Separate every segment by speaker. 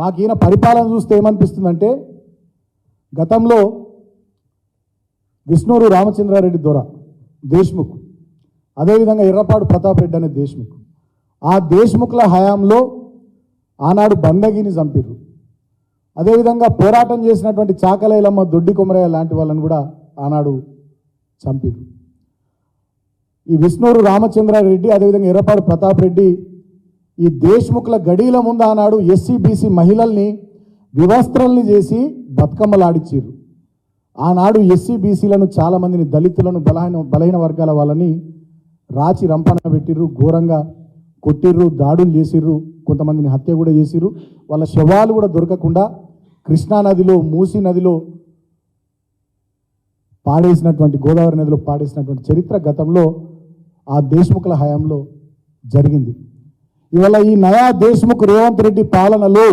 Speaker 1: మాకు ఈయన పరిపాలన చూస్తే ఏమనిపిస్తుందంటే గతంలో విష్ణూరు రామచంద్రారెడ్డి దొర దేశ్ముఖ్. అదేవిధంగా ఎర్రపాడు ప్రతాప్ రెడ్డి అనే దేశ్ముఖ్. ఆ దేశ్ముఖ్ల హయాంలో ఆనాడు బందగిని చంపిర్రు. అదేవిధంగా పోరాటం చేసినటువంటి చాకలేలమ్మ దొడ్డి కొమరయ్య లాంటి వాళ్ళని కూడా ఆనాడు చంపిర్రు. ఈ విష్ణూరు రామచంద్రారెడ్డి అదేవిధంగా ఎర్రపాడు ప్రతాప్ రెడ్డి ఈ దేశ్ముఖుల గడీల ముందు ఆనాడు ఎస్సీ బీసీ మహిళల్ని వివస్త్రల్ని చేసి బతుకమ్మలాడిచ్చారు ఆనాడు ఎస్సీ బీసీలను చాలామందిని దళితులను బలహీన బలహీన వర్గాల వాళ్ళని రాచి రంపన పెట్టిర్రు ఘోరంగా కొట్టిర్రు దాడులు చేసిర్రు కొంతమందిని హత్య కూడా చేసిర్రు. వాళ్ళ శవాలు కూడా దొరకకుండా కృష్ణా నదిలో మూసీ నదిలో పాడేసినటువంటి గోదావరి నదిలో పాడేసినటువంటి చరిత్ర గతంలో ఆ దేశ్ముఖుల హయాంలో జరిగింది. ఇవాళ ఈ నయా దేశ్ముఖ్ రేవంత్ రెడ్డి పాలనలో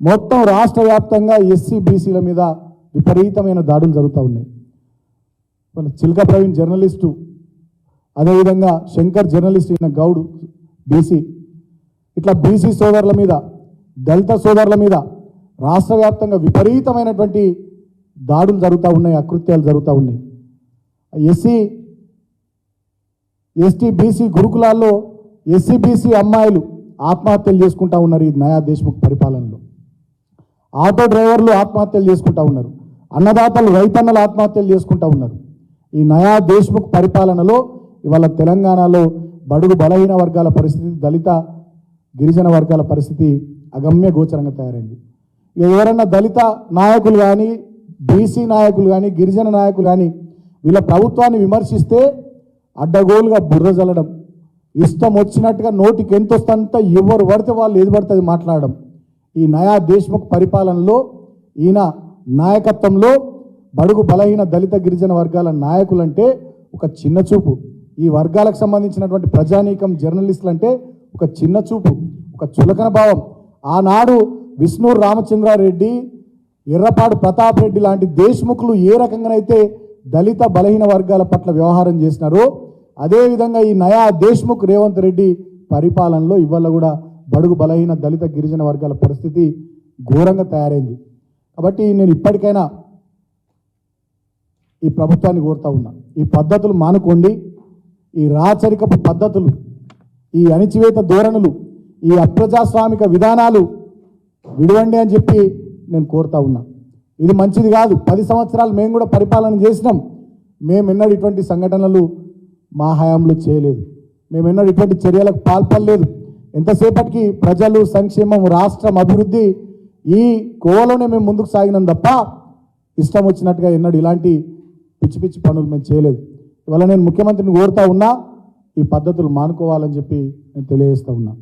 Speaker 1: మొత్తం రాష్ట్ర వ్యాప్తంగా ఎస్సీ బీసీల మీద విపరీతమైన దాడులు జరుగుతూ ఉన్నాయి. మన చిల్క ప్రవీణ్ జర్నలిస్టు అదేవిధంగా శంకర్ జర్నలిస్ట్ అయిన గౌడ్ బీసీ. ఇట్లా బీసీ సోదరుల మీద దళిత సోదరుల మీద రాష్ట్ర వ్యాప్తంగా విపరీతమైనటువంటి దాడులు జరుగుతూ ఉన్నాయి అకృత్యాలు జరుగుతూ ఉన్నాయి. ఎస్సీ ఎస్టీ బీసీ గురుకులాల్లో ఎస్సీబీసీ అమ్మాయిలు ఆత్మహత్యలు చేసుకుంటా ఉన్నారు ఈ నయా దేశ్ముఖ్ పరిపాలనలో. ఆటో డ్రైవర్లు ఆత్మహత్యలు చేసుకుంటా ఉన్నారు. అన్నదాతలు రైతన్నలు ఆత్మహత్యలు చేసుకుంటా ఉన్నారు. ఈ నయా దేశ్ముఖ్ పరిపాలనలో ఇవాళ తెలంగాణలో బడుగు బలహీన వర్గాల పరిస్థితి దళిత గిరిజన వర్గాల పరిస్థితి అగమ్య గోచరంగా తయారైంది. ఇక ఎవరన్నా దళిత నాయకులు కానీ బీసీ నాయకులు కానీ గిరిజన నాయకులు కానీ వీళ్ళ ప్రభుత్వాన్ని విమర్శిస్తే అడ్డగోలుగా బుర్ర జల్లడం. ఇష్టం వచ్చినట్టుగా నోటికి ఎంత వస్తుందంత ఎవరు పడితే వాళ్ళు ఏది పడుతుంది మాట్లాడడం. ఈ నయా దేశ్ముఖ్ పరిపాలనలో ఈయన నాయకత్వంలో బడుగు బలహీన దళిత గిరిజన వర్గాల నాయకులంటే ఒక చిన్న చూపు. ఈ వర్గాలకు సంబంధించినటువంటి ప్రజానీకం జర్నలిస్టులు అంటే ఒక చిన్న చూపు ఒక చులకన భావం. ఆనాడు విష్ణు రామచంద్రారెడ్డి ఎర్రపాడు ప్రతాప్ రెడ్డి లాంటి దేశ్ముఖులు ఏ రకంగానైతే దళిత బలహీన వర్గాల పట్ల వ్యవహారం చేసినారో అదేవిధంగా ఈ నయా దేశ్ముఖ్ రేవంత్ రెడ్డి పరిపాలనలో ఇవాళ కూడా బడుగు బలహీన దళిత గిరిజన వర్గాల పరిస్థితి ఘోరంగా తయారైంది. కాబట్టి నేను ఇప్పటికైనా ఈ ప్రభుత్వాన్ని కోరుతా ఉన్నా. ఈ పద్ధతులు మానుకోండి. ఈ రాచరికపు పద్ధతులు ఈ అణిచివేత ధోరణులు ఈ అప్రజాస్వామిక విధానాలు విడవండి అని చెప్పి నేను కోరుతా ఉన్నా. ఇది మంచిది కాదు. పది సంవత్సరాలు మేము కూడా పరిపాలన చేసినాం. మేము ఎన్నడూ ఇటువంటి సంఘటనలు మా హయాంలో చేయలేదు. మేము ఎన్నో ఇటువంటి చర్యలకు పాల్పడలేదు. ఎంతసేపటికి ప్రజలు సంక్షేమం రాష్ట్రం అభివృద్ధి ఈ కోవలోనే మేము ముందుకు సాగినాం తప్ప ఇష్టం వచ్చినట్టుగా ఎన్నడూ ఇలాంటి పిచ్చి పిచ్చి పనులు మేము చేయలేదు. ఇవాళ నేను ముఖ్యమంత్రిని కోరుతా ఉన్నా ఈ పద్ధతులు మానుకోవాలని చెప్పి నేను తెలియజేస్తూ ఉన్నా.